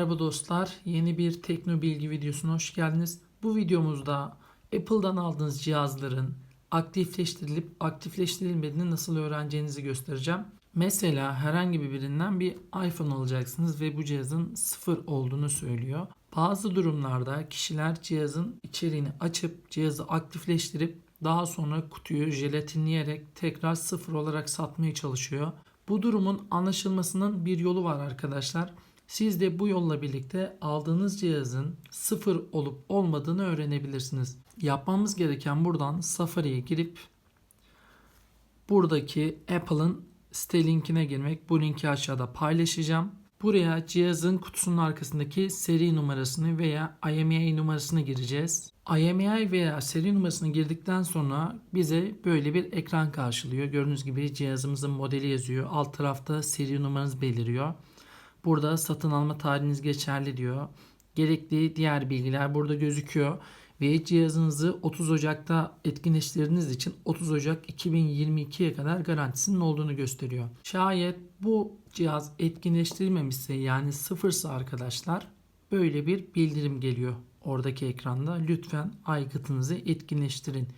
Merhaba dostlar, yeni bir tekno bilgi videosuna hoş geldiniz. Bu videomuzda Apple'dan aldığınız cihazların aktifleştirilip aktifleştirilmediğini nasıl öğreneceğinizi göstereceğim. Mesela herhangi bir birinden bir iPhone alacaksınız ve bu cihazın sıfır olduğunu söylüyor. Bazı durumlarda kişiler cihazın içeriğini açıp cihazı aktifleştirip daha sonra kutuyu jelatinleyerek tekrar sıfır olarak satmaya çalışıyor. Bu durumun anlaşılmasının bir yolu var arkadaşlar. Siz de bu yolla birlikte aldığınız cihazın sıfır olup olmadığını öğrenebilirsiniz. Yapmamız gereken buradan Safari'ye girip buradaki Apple'ın site linkine girmek. Bu linki aşağıda paylaşacağım. Buraya cihazın kutusunun arkasındaki seri numarasını veya IMEI numarasını gireceğiz. IMEI veya seri numarasını girdikten sonra bize böyle bir ekran karşılıyor. Gördüğünüz gibi cihazımızın modeli yazıyor. Alt tarafta seri numaranız beliriyor. Burada satın alma tarihiniz geçerli diyor. Gerekli diğer bilgiler burada gözüküyor. Ve cihazınızı 30 Ocak'ta etkinleştirdiğiniz için 30 Ocak 2022'ye kadar garantisinin olduğunu gösteriyor. Şayet bu cihaz etkinleştirilmemişse yani sıfırsa arkadaşlar böyle bir bildirim geliyor oradaki ekranda. Lütfen aygıtınızı etkinleştirin.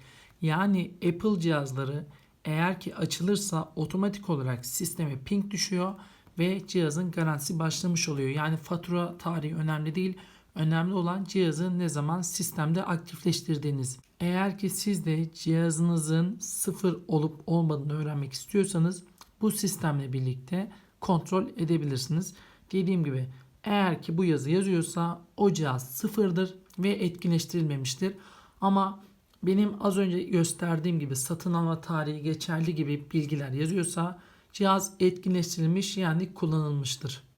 Yani Apple cihazları eğer ki açılırsa otomatik olarak sisteme ping düşüyor ve cihazın garantisi başlamış oluyor. Yani fatura tarihi önemli değil. Önemli olan cihazı ne zaman sistemde aktifleştirdiğiniz. Eğer ki siz de cihazınızın sıfır olup olmadığını öğrenmek istiyorsanız bu sistemle birlikte kontrol edebilirsiniz. Dediğim gibi eğer ki bu yazı yazıyorsa o cihaz sıfırdır ve etkinleştirilmemiştir. Ama benim az önce gösterdiğim gibi satın alma tarihi geçerli gibi bilgiler yazıyorsa cihaz etkinleştirilmiş yani kullanılmıştır.